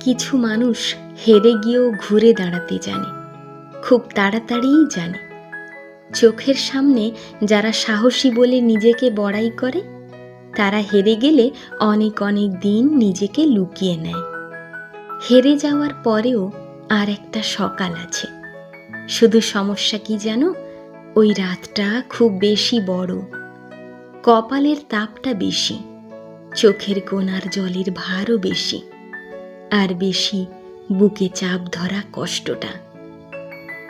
কিছু মানুষ হেরে গিয়েও ঘুরে দাঁড়াতে জানে, খুব তাড়াতাড়িই জানে। চোখের সামনে যারা সাহসী বলে নিজেকে বড়াই করে, তারা হেরে গেলে অনেক অনেক দিন নিজেকে লুকিয়ে নেয়। হেরে যাওয়ার পরেও আর একটা সকাল আছে। শুধু সমস্যা কি জানো? ওই রাতটা খুব বেশি বড়। কপালের তাপটা বেশি, চোখের কোনার জলের ভারও বেশি। আর বেশি বুকে চাপ ধরা কষ্টটা।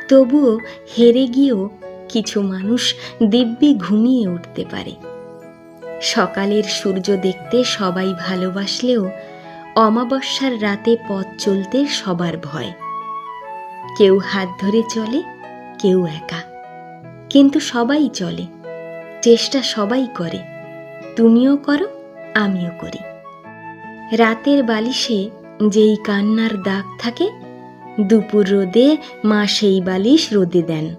তবুও হেরে গিয়েও কিছু মানুষ দিব্যি ঘুমিয়ে উঠতে পারে। সকালের সূর্য দেখতে সবাই ভালোবাসলেও অমাবস্যার রাতে পথ চলতে সবার ভয়। কেউ হাত ধরে চলে, কেউ একা। কিন্তু সবাই চলে। চেষ্টা সবাই করে। তুমিও করো, আমিও করি। রাতের বালিশে যেই কান্নার দাগ থাকে, দুপুর রোদে মা সেই বালিশ রোদে দেন।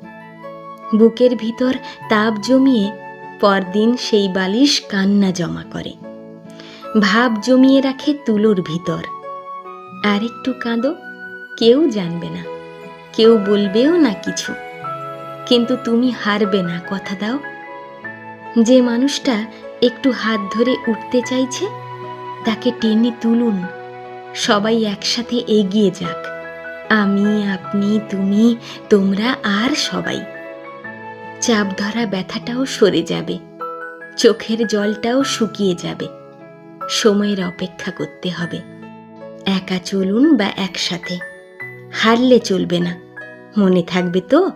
বুকের ভিতর তাপ জমিয়ে পরদিন সেই বালিশ কান্না জমা করে। ভাব জমিয়ে রাখে তুলোর ভিতর। আর একটু কাঁদো, কেউ জানবে না, কেউ বলবেও না কিছু। কিন্তু তুমি হারবে না, কথা দাও। যে মানুষটা একটু হাত ধরে উঠতে চাইছে, তাকে টেনে তুলুন। সবাই একসাথে এগিয়ে যাক। আমি, আপনি, তুমি, তোমরা আর সবাই। চাপ ধরা ব্যথাটাও সরে যাবে। চোখের জলটাও শুকিয়ে যাবে। সময়ের অপেক্ষা করতে হবে। একা চলুন বা একসাথে। হারলে চলবে না। মনে থাকবে তো?